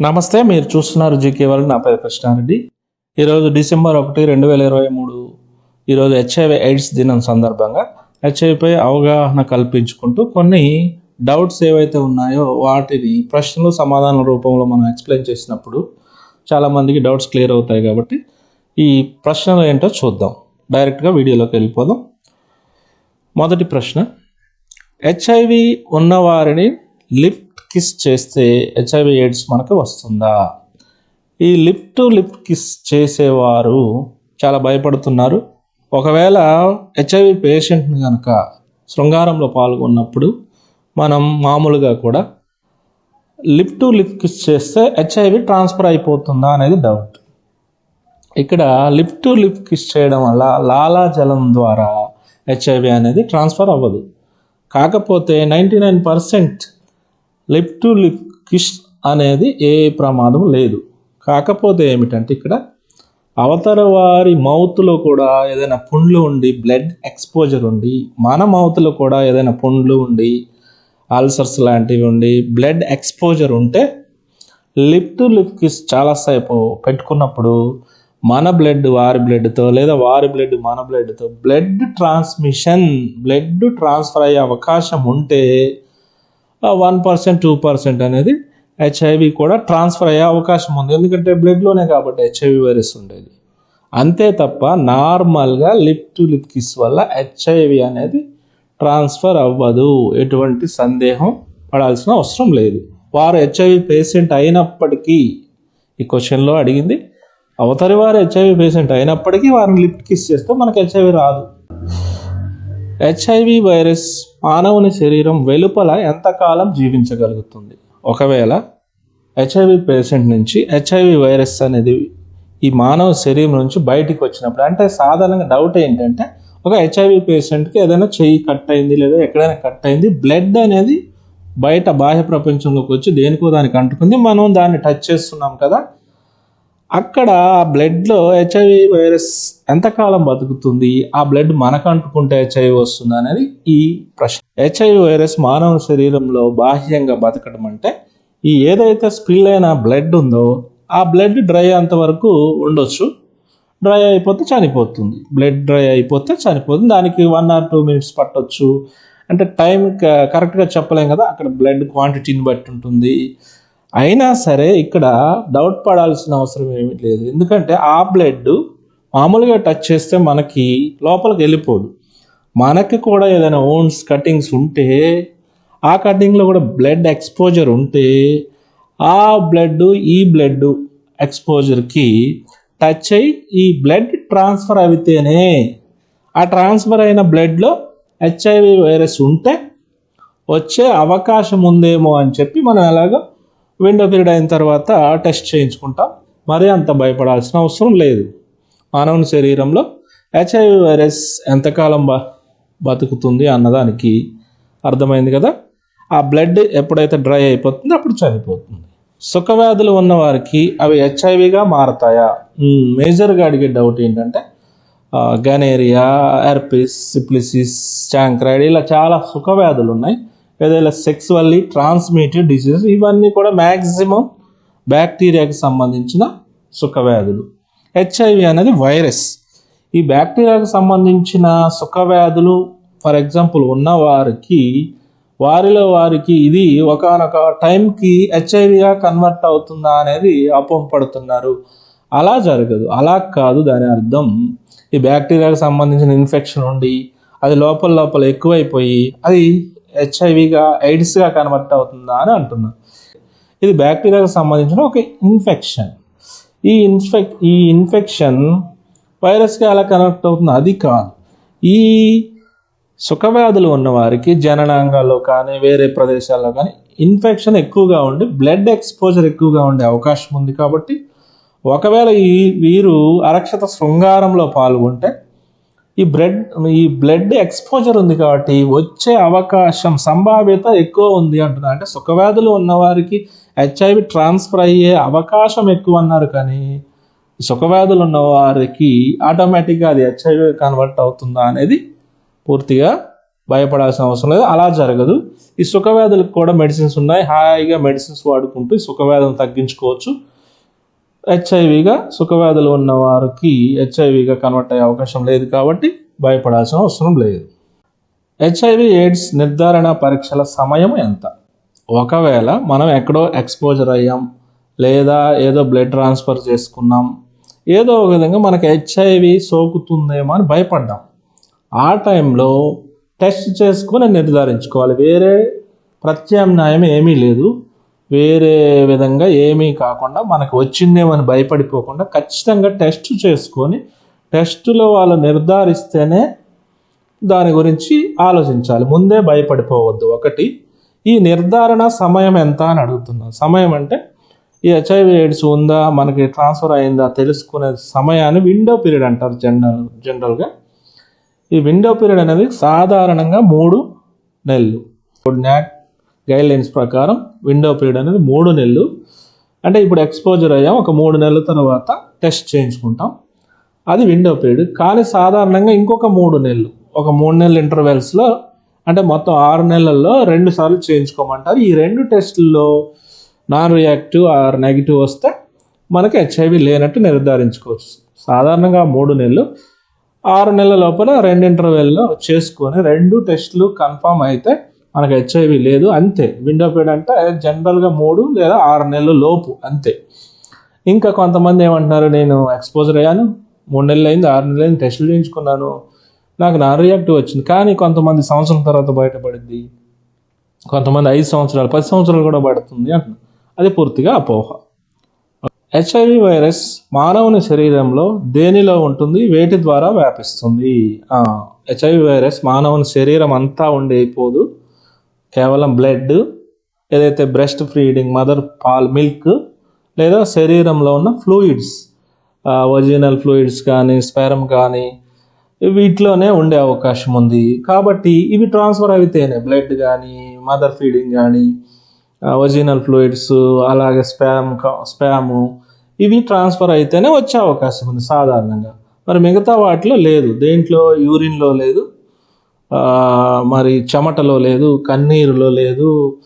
నమస్తే మీరు చూస్తున్నారు జీకే వాళ్ళు నా పేరు కృష్ణారెడ్డి. ఈరోజు డిసెంబర్ ఒకటి రెండు వేల ఇరవై మూడు ఈరోజు హెచ్ఐవి ఎయిడ్స్ దినం సందర్భంగా హెచ్ఐవిపై అవగాహన కల్పించుకుంటూ కొన్ని డౌట్స్ ఏవైతే ఉన్నాయో వాటిని ప్రశ్నలు సమాధానం రూపంలో మనం ఎక్స్ప్లెయిన్ చేసినప్పుడు చాలామందికి డౌట్స్ క్లియర్ అవుతాయి కాబట్టి ఈ ప్రశ్నలు ఏంటో చూద్దాం. డైరెక్ట్గా వీడియోలోకి వెళ్ళిపోదాం. మొదటి ప్రశ్న హెచ్ఐవి ఉన్నవారిని లిఫ్ట్ కిస్ చేస్తే హెచ్ఐవి ఎయిడ్స్ మనకు వస్తుందా? ఈ లిప్ టు లిప్ కిస్ చేసేవారు చాలా భయపడుతున్నారు. ఒకవేళ హెచ్ఐవి పేషెంట్ని కనుక శృంగారంలో పాల్గొన్నప్పుడు మనం మామూలుగా కూడా లిప్ టు లిప్ కిస్ చేస్తే హెచ్ఐవి ట్రాన్స్ఫర్ అయిపోతుందా అనేది డౌట్ ఇక్కడ లిప్ టు లిప్ కిస్ చేయడం వల్ల లాలాజలం ద్వారా హెచ్ఐవి అనేది ట్రాన్స్ఫర్ అవ్వదు. కాకపోతే ninety nine percent lip to lip అనేది ఏ ప్రమాదం లేదు. కాకపోతే ఏమిటంటే ఇక్కడ అవతల వారి మౌత్లో కూడా ఏదైనా పుండ్లు ఉండి బ్లడ్ ఎక్స్పోజర్ ఉండి మన మౌత్లో కూడా ఏదైనా పుండ్లు ఉండి అల్సర్స్ లాంటివి ఉండి బ్లడ్ ఎక్స్పోజర్ ఉంటే లిప్ టు లిప్ కిస్ చాలాసేపు పెట్టుకున్నప్పుడు మన బ్లడ్ వారి బ్లడ్తో లేదా వారి బ్లడ్ మన బ్లడ్తో బ్లడ్ ట్రాన్స్మిషన్ బ్లడ్ ట్రాన్స్ఫర్ అయ్యే అవకాశం ఉంటే వన్ పర్సెంట్ టూ పర్సెంట్ అనేది హెచ్ఐవి కూడా ట్రాన్స్ఫర్ అయ్యే అవకాశం ఉంది. ఎందుకంటే బ్లడ్లోనే కాబట్టి హెచ్ఐవి వైరస్ ఉండేది. అంతే తప్ప నార్మల్గా లిప్ టు లిప్ కిస్ వల్ల హెచ్ఐవి అనేది ట్రాన్స్ఫర్ అవ్వదు. ఎటువంటి సందేహం పడాల్సిన అవసరం లేదు. వారు హెచ్ఐవి పేషెంట్ అయినప్పటికీ ఈ క్వశ్చన్లో అడిగింది. అవతలి వారు హెచ్ఐవి పేషెంట్ అయినప్పటికీ వారిని లిప్ కిస్ చేస్తే మనకు హెచ్ఐవి రాదు. హెచ్ఐవి వైరస్ మానవుని శరీరం వెలుపల ఎంతకాలం జీవించగలుగుతుంది? ఒకవేళ హెచ్ఐవి పేషెంట్ నుంచి హెచ్ఐవి వైరస్ అనేది ఈ మానవ శరీరం నుంచి బయటికి వచ్చినప్పుడు అంటే సాధారణంగా డౌట్ ఏంటంటే ఒక హెచ్ఐవి పేషెంట్కి ఏదైనా చెయ్యి కట్ అయింది లేదా ఎక్కడైనా కట్ అయింది బ్లడ్ అనేది బయట బాహ్య ప్రపంచంలోకి వచ్చి దేనికో దానికి అంటుకుంది. మనం దాన్ని టచ్ చేస్తున్నాం కదా అక్కడ ఆ బ్లడ్లో హెచ్ఐవి వైరస్ ఎంతకాలం బతుకుతుంది? ఆ బ్లడ్ మనకు అంటుకుంటే హెచ్ఐవి వస్తుంది అనేది ఈ ప్రశ్న. హెచ్ఐవి వైరస్ మానవ శరీరంలో బాహ్యంగా బతకడం అంటే ఈ ఏదైతే స్పిల్ అయిన బ్లడ్ ఉందో ఆ బ్లడ్ డ్రై అంత వరకు ఉండొచ్చు. డ్రై అయిపోతే చనిపోతుంది. బ్లడ్ డ్రై అయిపోతే చనిపోతుంది. దానికి వన్ ఆర్ టూ మినిట్స్ పట్టొచ్చు. అంటే టైం కరెక్ట్గా చెప్పలేం కదా? అక్కడ బ్లడ్ క్వాంటిటీని బట్టి ఉంటుంది. అయినా సరే ఇక్కడ డౌట్ పడాల్సిన అవసరం ఏమీ లేదు. ఎందుకంటే ఆ బ్లడ్ మామూలుగా టచ్ చేస్తే మనకి లోపలికి వెళ్ళిపోదు. మనకి కూడా ఏదైనా ఓన్స్ కటింగ్స్ ఉంటే ఆ కటింగ్లో కూడా బ్లడ్ ఎక్స్పోజర్ ఉంటే ఆ బ్లడ్ ఈ బ్లడ్ ఎక్స్పోజర్కి టచ్ అయ్యి ఈ బ్లడ్ ట్రాన్స్ఫర్ అయితేనే ఆ ట్రాన్స్ఫర్ అయిన బ్లడ్లో హెచ్ఐవి వైరస్ ఉంటే వచ్చే అవకాశం ఉందేమో అని చెప్పి మనం ఎలాగో విండో పీరియడ్ అయిన తర్వాత టెస్ట్ చేయించుకుంటాం. మరీ అంత భయపడాల్సిన అవసరం లేదు. మానవుని శరీరంలో హెచ్ఐవి వైరస్ ఎంతకాలం బ బతుకుతుంది అన్నదానికి అర్థమైంది కదా? ఆ బ్లడ్ ఎప్పుడైతే డ్రై అయిపోతుందో అప్పుడు చనిపోతుంది. సుఖవ్యాధులు ఉన్న వారికి అవి హెచ్ఐవిగా మారతాయా? మేజర్గా అడిగే డౌట్ ఏంటంటే గనేరియా ఎర్పిస్ సిప్లిసిస్ చాంక్రైడ్ ఇలా చాలా సుఖవ్యాధులు ఉన్నాయి. ఏదైనా సెక్స్వల్లీ ట్రాన్స్మిటెడ్ డిసీజెస్ ఇవన్నీ కూడా మ్యాక్సిమం బ్యాక్టీరియాకి సంబంధించిన సుఖవ్యాధులు. హెచ్ఐవి అనేది వైరస్ ఈ బ్యాక్టీరియాకి సంబంధించిన సుఖవ్యాధులు ఫర్ ఎగ్జాంపుల్ ఉన్నవారికి వారిలో వారికి ఇది ఒకనొక టైంకి హెచ్ఐవిగా కన్వర్ట్ అవుతుందా అనేది అపోహపడుతున్నారు. అలా జరగదు. అలా కాదు దాని అర్థం. ఈ బ్యాక్టీరియాకి సంబంధించిన ఇన్ఫెక్షన్ ఉండి అది లోపల లోపల ఎక్కువైపోయి అది హెచ్ఐవిగా ఎయిడ్స్గా కన్వర్ట్ అవుతుందా అని అంటున్నారు ఇది బ్యాక్టీరియాకు సంబంధించిన ఒక ఇన్ఫెక్షన్ ఈ ఇన్ఫెక్ ఈ ఇన్ఫెక్షన్ వైరస్గా ఎలా కనెక్ట్ అవుతుంది అది కాదు. ఈ సుఖవ్యాధులు ఉన్నవారికి జననాంగాల్లో కానీ వేరే ప్రదేశాల్లో కానీ ఇన్ఫెక్షన్ ఎక్కువగా ఉండి బ్లడ్ ఎక్స్పోజర్ ఎక్కువగా ఉండే అవకాశం ఉంది కాబట్టి ఒకవేళ ఈ వీరు అరక్షత శృంగారంలో పాల్గొంటే ఈ బ్లడ్ ఈ బ్లడ్ ఎక్స్పోజర్ ఉంది కాబట్టి వచ్చే అవకాశం సంభావ్యత ఎక్కువ ఉంది అంటున్నారు అంటే సుఖవ్యాధులు ఉన్నవారికి హెచ్ఐవి ట్రాన్స్ఫర్ అయ్యే అవకాశం ఎక్కువ అన్నారు కానీ సుఖవ్యాధులు ఉన్నవారికి ఆటోమేటిక్గా అది హెచ్ఐవి కన్వర్ట్ అవుతుందా అనేది పూర్తిగా భయపడాల్సిన అవసరం లేదు. అలా జరగదు. ఈ సుఖవ్యాధులకు కూడా మెడిసిన్స్ ఉన్నాయి. హాయిగా మెడిసిన్స్ వాడుకుంటూ సుఖవ్యాధులను తగ్గించుకోవచ్చు. హెచ్ఐవిగా సుఖవ్యాధులు ఉన్న వారికి హెచ్ఐవిగా కన్వర్ట్ అయ్యే అవకాశం లేదు కాబట్టి భయపడాల్సిన అవసరం లేదు. హెచ్ఐవి ఎయిడ్స్ నిర్ధారణ పరీక్షల సమయం ఎంత? ఒకవేళ మనం ఎక్కడో ఎక్స్పోజర్ అయ్యాం లేదా ఏదో బ్లడ్ ట్రాన్స్ఫర్ చేసుకున్నాం ఏదో ఒక విధంగా మనకి హెచ్ఐవి సోకుతుందేమో అని భయపడ్డాం. ఆ టైంలో టెస్ట్ చేసుకుని నిర్ధారించుకోవాలి. వేరే ప్రత్యామ్నాయం ఏమీ లేదు. వేరే విధంగా ఏమీ కాకుండా మనకు వచ్చిందేమని భయపడిపోకుండా ఖచ్చితంగా టెస్ట్ చేసుకొని టెస్టులో వాళ్ళు నిర్ధారిస్తేనే దాని గురించి ఆలోచించాలి. ముందే భయపడిపోవద్దు. ఒకటి ఈ నిర్ధారణ సమయం ఎంత అని అడుగుతున్నాను సమయం అంటే ఈ హెచ్ఐవి ఎయిడ్స్ ఉందా మనకి ట్రాన్స్ఫర్ అయిందా తెలుసుకునే సమయాన్ని విండో పీరియడ్ అంటారు జనరల్ జనరల్గా ఈ విండో పీరియడ్ అనేది సాధారణంగా మూడు నెలలు. నాట్ గైడ్ లైన్స్ ప్రకారం విండో పీరియడ్ అనేది మూడు నెలలు. అంటే ఇప్పుడు ఎక్స్పోజర్ అయ్యాం ఒక మూడు నెలల తర్వాత టెస్ట్ చేయించుకుంటాం. అది విండో పీరియడ్ కానీ సాధారణంగా ఇంకొక మూడు నెలలు. ఒక మూడు నెలల ఇంటర్వెల్స్లో అంటే మొత్తం ఆరు నెలల్లో రెండు సార్లు చేయించుకోమంటారు. ఈ రెండు టెస్టుల్లో నాన్ రియాక్టివ్ ఆర్ నెగిటివ్ వస్తే మనకి హెచ్ఐవి లేనట్టు నిర్ధారించుకోవచ్చు. సాధారణంగా మూడు నెలలు. ఆరు నెలల లోపల రెండు ఇంటర్వెల్లో చేసుకొని రెండు టెస్టులు కన్ఫామ్ అయితే మనకు హెచ్ఐవి లేదు అంతే. విండో పీరియడ్ అంటే జనరల్గా మూడు లేదా ఆరు నెలల లోపు అంతే. ఇంకా కొంతమంది ఏమంటున్నారు నేను ఎక్స్పోజర్ అయ్యాను మూడు నెలలు అయింది ఆరు నెలలు అయింది టెస్టులు చేయించుకున్నాను నాకు నాన్ రియాక్టివ్ వచ్చింది. కానీ కొంతమంది సంవత్సరం తర్వాత బయటపడింది. కొంతమంది ఐదు సంవత్సరాలు పది సంవత్సరాలు కూడా పడుతుంది అంటున్నారు. అది పూర్తిగా అపోహ. హెచ్ఐవి వైరస్ మానవుని శరీరంలో దేనిలో ఉంటుంది? వేటి ద్వారా వ్యాపిస్తుంది? హెచ్ఐవి వైరస్ మానవుని శరీరం అంతా ఉండేపోదు కేవలం బ్లడ్ ఏదైతే బ్రెస్ట్ ఫీడింగ్ మదర్ పాల్ మిల్క్ లేదా శరీరంలో ఉన్న ఫ్లూయిడ్స్ ఒరిజినల్ ఫ్లూయిడ్స్ కానీ స్పెరమ్ కానీ వీటిలోనే ఉండే అవకాశం ఉంది. కాబట్టి ఇవి ట్రాన్స్ఫర్ అయితేనే బ్లడ్ కానీ మదర్ ఫీడింగ్ కానీ ఒరిజినల్ ఫ్లూయిడ్స్ అలాగే స్పామ్ స్పాము ఇవి ట్రాన్స్ఫర్ అయితేనే వచ్చే అవకాశం ఉంది సాధారణంగా. మరి మిగతా వాటిలో లేదు. దేంట్లో? యూరిన్లో లేదు. మరి చెమటలో లేదు కన్నీరులో లేదు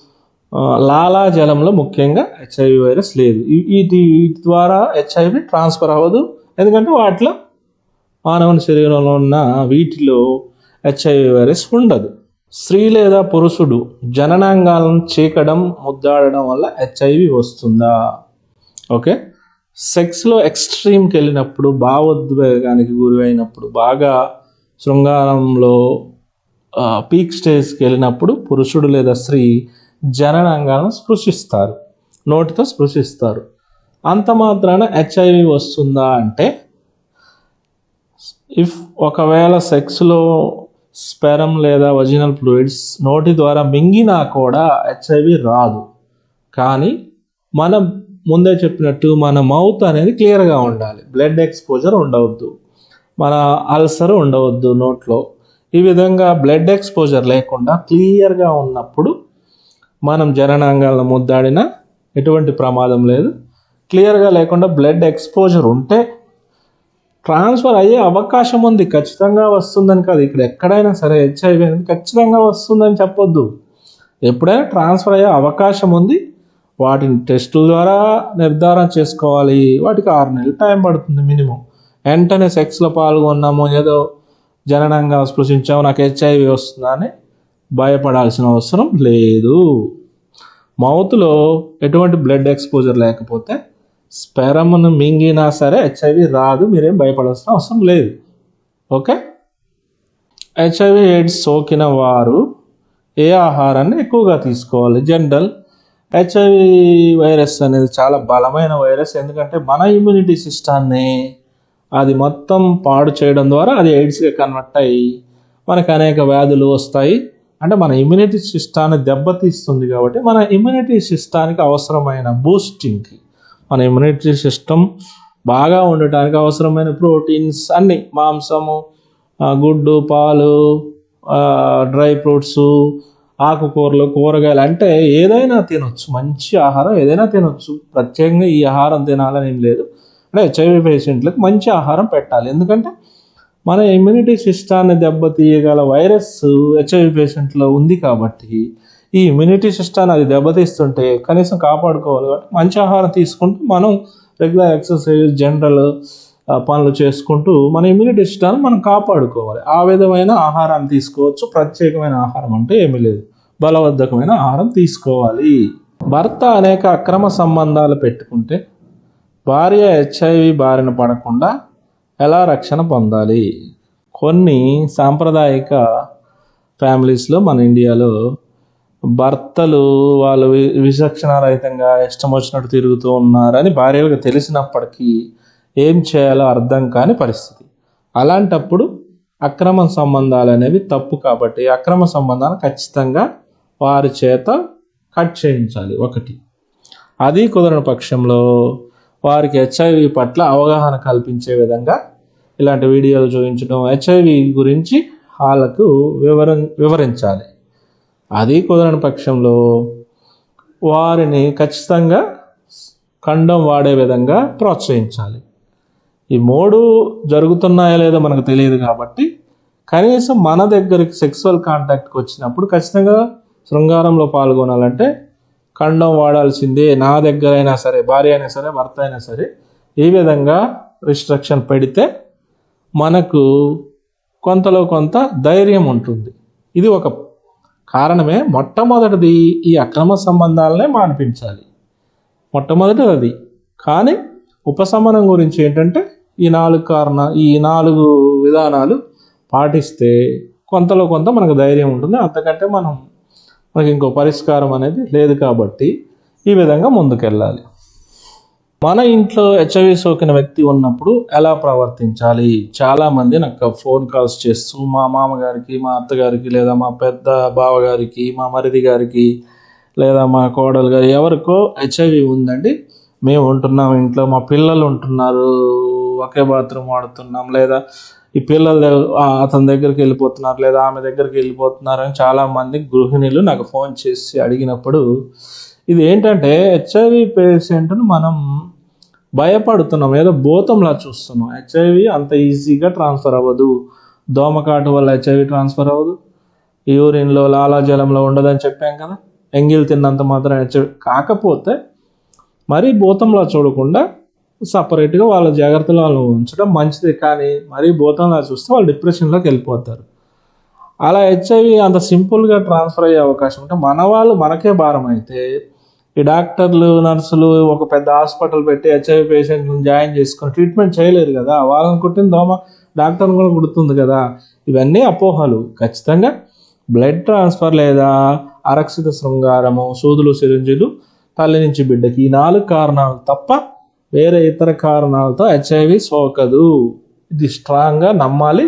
లాలాజలంలో ముఖ్యంగా హెచ్ఐవి వైరస్ లేదు. వీటి వీటి ద్వారా హెచ్ఐవి ట్రాన్స్ఫర్ అవ్వదు. ఎందుకంటే వాటిలో మానవుని శరీరంలో ఉన్న వీటిలో హెచ్ఐవి వైరస్ ఉండదు. స్త్రీ లేదా పురుషుడు జననాంగాలను చీకడం ముద్దాడడం వల్ల హెచ్ఐవి వస్తుందా? ఓకే. సెక్స్లో ఎక్స్ట్రీమ్కి వెళ్ళినప్పుడు భావోద్వేగానికి గురి అయినప్పుడు బాగా శృంగారంలో పీక్ స్టేజ్కి వెళ్ళినప్పుడు పురుషుడు లేదా స్త్రీ జననాంగాలను స్పృశిస్తారు. నోటితో స్పృశిస్తారు. అంత మాత్రాన హెచ్ఐవి వస్తుందా అంటే ఇఫ్ ఒకవేళ సెక్స్లో స్పెరం లేదా ఒరిజినల్ ఫ్లూయిడ్స్ నోటి ద్వారా మింగినా కూడా హెచ్ఐవి రాదు. కానీ మనం ముందే చెప్పినట్టు మన మౌత్ అనేది క్లియర్గా ఉండాలి. బ్లడ్ ఎక్స్పోజర్ ఉండవద్దు. మన అల్సర్ ఉండవద్దు నోట్లో. ఈ విధంగా బ్లడ్ ఎక్స్పోజర్ లేకుండా క్లియర్గా ఉన్నప్పుడు మనం జననాంగాలను ముద్దాడినా ఎటువంటి ప్రమాదం లేదు. క్లియర్గా లేకుండా బ్లడ్ ఎక్స్పోజర్ ఉంటే ట్రాన్స్ఫర్ అయ్యే అవకాశం ఉంది. ఖచ్చితంగా వస్తుందని కాదు. ఇక్కడ ఎక్కడైనా సరే హెచ్ఐవి అనేది ఖచ్చితంగా వస్తుందని చెప్పొద్దు. ఎప్పుడైనా ట్రాన్స్ఫర్ అయ్యే అవకాశం ఉంది. వాటిని టెస్టుల ద్వారా నిర్ధారణ చేసుకోవాలి. వాటికి ఆరు నెలలు టైం పడుతుంది మినిమం వెంటనే సెక్స్లో పాల్గొన్నాము ఏదో జననంగా స్పృశించావు నాకు హెచ్ఐవి వస్తుందని భయపడాల్సిన అవసరం లేదు. మౌత్లో ఎటువంటి బ్లడ్ ఎక్స్పోజర్ లేకపోతే స్పెరమ్ను మింగినా సరే హెచ్ఐవి రాదు మీరేం భయపడాల్సిన అవసరం లేదు. ఓకే? హెచ్ఐవి ఎయిడ్స్ సోకిన వారు ఏ ఆహారాన్ని ఎక్కువగా తీసుకోవాలి? జనరల్ హెచ్ఐవి వైరస్ అనేది చాలా బలమైన వైరస్ ఎందుకంటే మన ఇమ్యూనిటీ సిస్టాన్ని అది మొత్తం పాడు చేయడం ద్వారా అది ఎయిడ్స్గా కన్వర్ట్ అయ్యి మనకు అనేక వ్యాధులు వస్తాయి. అంటే మన ఇమ్యూనిటీ సిస్టాన్ని దెబ్బతీస్తుంది కాబట్టి మన ఇమ్యూనిటీ సిస్టానికి అవసరమైన బూస్టింగ్కి మన ఇమ్యూనిటీ సిస్టమ్ బాగా ఉండటానికి అవసరమైన ప్రోటీన్స్ అన్నీ మాంసము గుడ్డు పాలు డ్రై ఫ్రూట్స్ ఆకుకూరలు కూరగాయలు అంటే ఏదైనా తినొచ్చు. మంచి ఆహారం ఏదైనా తినొచ్చు. ప్రత్యేకంగా ఈ ఆహారం తినాలని ఏం లేదు. అంటే హెచ్ఐవి పేషెంట్లకు మంచి ఆహారం పెట్టాలి. ఎందుకంటే మన ఇమ్యూనిటీ సిస్టాన్ని దెబ్బతీయగల వైరస్ హెచ్ఐవి పేషెంట్లో ఉంది కాబట్టి ఈ ఇమ్యూనిటీ సిస్టాన్ని అది దెబ్బతీస్తుంటే కనీసం కాపాడుకోవాలి కాబట్టి మంచి ఆహారం తీసుకుంటూ మనం రెగ్యులర్ ఎక్సర్సైజ్ జనరల్ పనులు చేసుకుంటూ మన ఇమ్యూనిటీ సిస్టాన్ని మనం కాపాడుకోవాలి. ఆ విధమైన ఆహారాన్ని తీసుకోవచ్చు. ప్రత్యేకమైన ఆహారం అంటే ఏమీ లేదు. బలవర్ధకమైన ఆహారం తీసుకోవాలి. భర్త అనేక అక్రమ సంబంధాలు పెట్టుకుంటే భార్య హెచ్ఐవి బారిన పడకుండా ఎలా రక్షణ పొందాలి? కొన్ని సాంప్రదాయిక ఫ్యామిలీస్లో మన ఇండియాలో భర్తలు వాళ్ళు విచక్షణారహితంగా ఇష్టం వచ్చినట్టు తిరుగుతూ ఉన్నారని భార్యలకు తెలిసినప్పటికీ ఏం చేయాలో అర్థం కాని పరిస్థితి. అలాంటప్పుడు అక్రమ సంబంధాలు అనేవి తప్పు కాబట్టి అక్రమ సంబంధాలు ఖచ్చితంగా వారి చేత కట్ చేయించాలి ఒకటి. అది కుదరని పక్షంలో వారికి హెచ్ఐవి పట్ల అవగాహన కల్పించే విధంగా ఇలాంటి వీడియోలు చూపించడం హెచ్ఐవి గురించి వాళ్ళకు వివర వివరించాలి. అది కుదరని పక్షంలో వారిని ఖచ్చితంగా ఖండం వాడే విధంగా ప్రోత్సహించాలి. ఈ మూడు జరుగుతున్నాయో లేదో మనకు తెలియదు కాబట్టి కనీసం మన దగ్గరికి సెక్సువల్ కాంటాక్ట్కి వచ్చినప్పుడు ఖచ్చితంగా శృంగారంలో పాల్గొనాలంటే కండం వాడాల్సిందే నా దగ్గర అయినా సరే భార్య అయినా సరే భర్త అయినా సరే ఈ విధంగా రిస్ట్రక్షన్ పెడితే మనకు కొంతలో కొంత ధైర్యం ఉంటుంది. ఇది ఒక కారణమే. మొట్టమొదటిది ఈ అక్రమ సంబంధాలనే మానిపించాలి. మొట్టమొదటిది. అది కానీ ఉపశమనం గురించి ఏంటంటే ఈ నాలుగు కారణ ఈ నాలుగు విధానాలు పాటిస్తే కొంతలో కొంత మనకు ధైర్యం ఉంటుంది. అంతకంటే మనం మనకి ఇంకో పరిష్కారం అనేది లేదు కాబట్టి ఈ విధంగా ముందుకెళ్ళాలి. మన ఇంట్లో హెచ్ఐవి సోకిన వ్యక్తి ఉన్నప్పుడు ఎలా ప్రవర్తించాలి? చాలామంది నాకు ఫోన్ కాల్స్ చేస్తూ మా మామగారికి మా అత్తగారికి లేదా మా పెద్ద బావగారికి మా మరిది గారికి లేదా మా కోడలు గారు ఎవరికో హెచ్ఐవి ఉందండి. మేము ఉంటున్నాం ఇంట్లో మా పిల్లలు ఉంటున్నారు ఒకే బాత్రూమ్ వాడుతున్నాం లేదా ఈ పిల్లలు అతని దగ్గరికి వెళ్ళిపోతున్నారు లేదా ఆమె దగ్గరికి వెళ్ళిపోతున్నారు అని చాలామంది గృహిణులు నాకు ఫోన్ చేసి అడిగినప్పుడు ఇది ఏంటంటే హెచ్ఐవి పేషెంట్ను మనం భయపడుతున్నాం ఏదో భూతంలా చూస్తున్నాం. హెచ్ఐవి అంత ఈజీగా ట్రాన్స్ఫర్ అవ్వదు. దోమకాటు వల్ల హెచ్ఐవి ట్రాన్స్ఫర్ అవ్వదు. యూరిన్లో లాలాజలంలో ఉండదని చెప్పాం కదా. ఎంగిల్ తిన్నంత మాత్రం హెచ్ఐవి కాకపోతే మరీ భూతంలా చూడకుండా సపరేట్గా వాళ్ళ జాగ్రత్తలు వాళ్ళు ఉంచడం మంచిది. కానీ మరీ భూతంలా చూస్తే వాళ్ళు డిప్రెషన్లోకి వెళ్ళిపోతారు. అలా హెచ్ఐవి అంత సింపుల్గా ట్రాన్స్ఫర్ అయ్యే అవకాశం ఉంటే మన వాళ్ళు మనకే భారం అయితే ఈ డాక్టర్లు నర్సులు ఒక పెద్ద హాస్పిటల్ పెట్టి హెచ్ఐవి పేషెంట్ని జాయిన్ చేసుకొని ట్రీట్మెంట్ చేయలేరు కదా. వాళ్ళని కుట్టిన దోమ డాక్టర్ని కూడా కుడుతుంది కదా. ఇవన్నీ అపోహలు. ఖచ్చితంగా బ్లడ్ ట్రాన్స్ఫర్ లేదా అరక్షిత శృంగారము సూదులు సిరింజులు తల్లి నుంచి బిడ్డకి ఈ నాలుగు కారణాలు తప్ప వేరే ఇతర కారణాలతో హెచ్ఐవి సోకదు. ఇది స్ట్రాంగ్గా నమ్మాలి.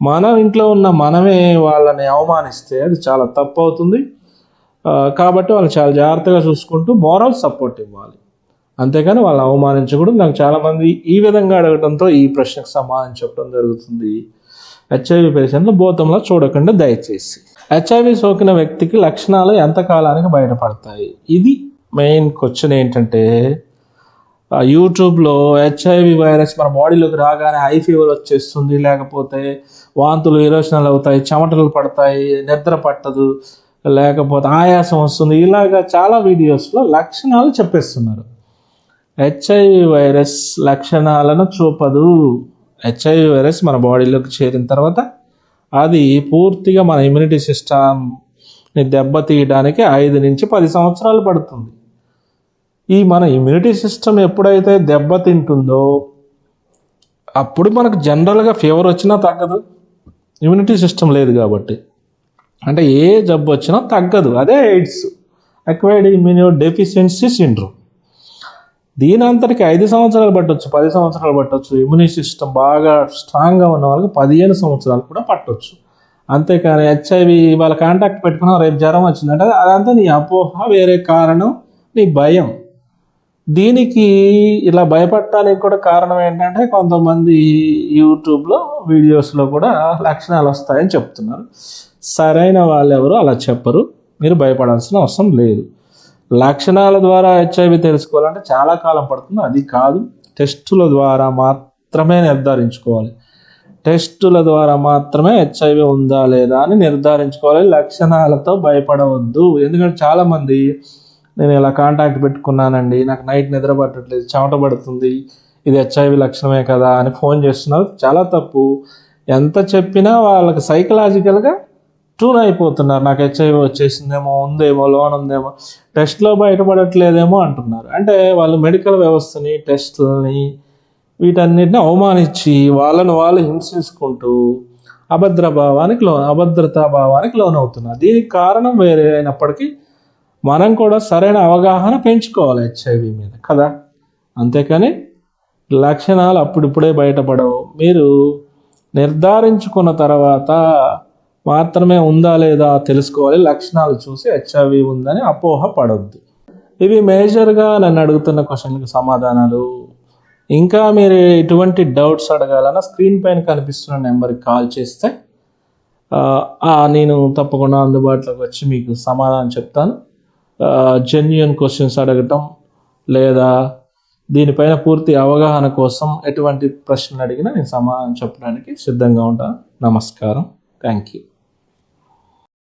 మన ఇంట్లో ఉన్న మనమే వాళ్ళని అవమానిస్తే అది చాలా తప్పు అవుతుంది కాబట్టి వాళ్ళు చాలా జాగ్రత్తగా చూసుకుంటూ మోరల్ సపోర్ట్ ఇవ్వాలి. అంతేకాని వాళ్ళని అవమానించకూడదు. నాకు చాలామంది ఈ విధంగా అడగడంతో ఈ ప్రశ్నకు సమాధానం చెప్పడం జరుగుతుంది. హెచ్ఐవి పేషెంట్లు భూతంలో చూడకుండా దయచేసి. హెచ్ఐవి సోకిన వ్యక్తికి లక్షణాలు ఎంత కాలానికి బయటపడతాయి? ఇది మెయిన్ క్వశ్చన్ ఏంటంటే యూట్యూబ్లో హెచ్ఐవి వైరస్ మన బాడీలోకి రాగానే హై ఫీవర్ వచ్చేస్తుంది లేకపోతే వాంతులు ఇరోషనల్ అవుతాయి చెమటలు పడతాయి నిద్ర పట్టదు లేకపోతే ఆయాసం వస్తుంది. ఇలాగా చాలా వీడియోస్లో లక్షణాలు చెప్పేస్తున్నారు. హెచ్ఐవి వైరస్ లక్షణాలను చూపదు. హెచ్ఐవి వైరస్ మన బాడీలోకి చేరిన తర్వాత అది పూర్తిగా మన ఇమ్యూనిటీ సిస్టమ్ని దెబ్బతీయడానికి ఐదు నుంచి పది సంవత్సరాలు పడుతుంది. ఈ మన ఇమ్యూనిటీ సిస్టమ్ ఎప్పుడైతే దెబ్బతింటుందో అప్పుడు మనకు జనరల్గా ఫీవర్ వచ్చినా తగ్గదు. ఇమ్యూనిటీ సిస్టమ్ లేదు కాబట్టి. అంటే ఏ జబ్బు వచ్చినా తగ్గదు. అదే ఎయిడ్స్ అక్వైర్డ్ ఇమ్యూనియో డెఫిషియన్సీ సిండ్రోమ్ దీని అంతటికి ఐదు సంవత్సరాలు పట్టొచ్చు పది సంవత్సరాలు పట్టొచ్చు. ఇమ్యూనిటీ సిస్టమ్ బాగా స్ట్రాంగ్గా ఉన్న వాళ్ళకి పదిహేను సంవత్సరాలు కూడా పట్టవచ్చు అంతేకాని హెచ్ఐవి వాళ్ళ కాంటాక్ట్ పెట్టుకున్నా రేపు జ్వరం వచ్చిందంటే అదంతా నీ అపోహ వేరే కారణం నీ భయం. దీనికి ఇలా భయపడటానికి కూడా కారణం ఏంటంటే కొంతమంది యూట్యూబ్లో వీడియోస్లో కూడా లక్షణాలు వస్తాయని చెప్తున్నారు. సరైన వాళ్ళు ఎవరు అలా చెప్పరు. మీరు భయపడాల్సిన అవసరం లేదు. లక్షణాల ద్వారా హెచ్ఐవి తెలుసుకోవాలంటే చాలా కాలం పడుతుంది. అది కాదు. టెస్టుల ద్వారా మాత్రమే నిర్ధారించుకోవాలి. టెస్టుల ద్వారా మాత్రమే హెచ్ఐవి ఉందా లేదా అని నిర్ధారించుకోవాలి. లక్షణాలతో భయపడవద్దు. ఎందుకంటే చాలామంది నేను ఇలా కాంటాక్ట్ పెట్టుకున్నానండి. నాకు నైట్ నిద్ర పట్టట్లేదు చెమట పడుతుంది. ఇది హెచ్ఐవి లక్షణమే కదా అని ఫోన్ చేస్తున్నారు. చాలా తప్పు. ఎంత చెప్పినా వాళ్ళకి సైకలాజికల్గా ట్యూన్ అయిపోతున్నారు. నాకు హెచ్ఐవి వచ్చేసిందేమో ఉందేమో లోన్ ఉందేమో టెస్ట్లో బయటపడట్లేదేమో అంటున్నారు. అంటే వాళ్ళు మెడికల్ వ్యవస్థని టెస్ట్లని వీటన్నిటిని అవమానించి వాళ్ళను వాళ్ళు హింసించుకుంటూ అభద్ర భావానికి లోన్ అభద్రతా భావానికి లోనవుతున్నారు. దీనికి కారణం వేరే అయినప్పటికీ మనం కూడా సరైన అవగాహన పెంచుకోవాలి హెచ్ఐవి మీద కదా? అంతేకాని లక్షణాలు అప్పుడిప్పుడే బయటపడవు. మీరు నిర్ధారించుకున్న తర్వాత మాత్రమే ఉందా లేదా తెలుసుకోవాలి. లక్షణాలు చూసి హెచ్ఐవి ఉందని అపోహ పడవద్దు ఇవి మేజర్గా నన్ను అడుగుతున్న క్వశ్చన్లకు సమాధానాలు. ఇంకా మీరు ఎటువంటి డౌట్స్ అడగాలన్నా స్క్రీన్ పైన కనిపిస్తున్న నెంబర్కి కాల్ చేస్తే నేను తప్పకుండా అందుబాటులోకి వచ్చి మీకు సమాధానం చెప్తాను. జెన్యున్ క్వశ్చన్స్ అడగటం లేదా దీనిపైన పూర్తి అవగాహన కోసం ఎటువంటి ప్రశ్నలు అడిగినా నేను సమాధానం చెప్పడానికి సిద్ధంగా ఉంటాను నమస్కారం. Thank you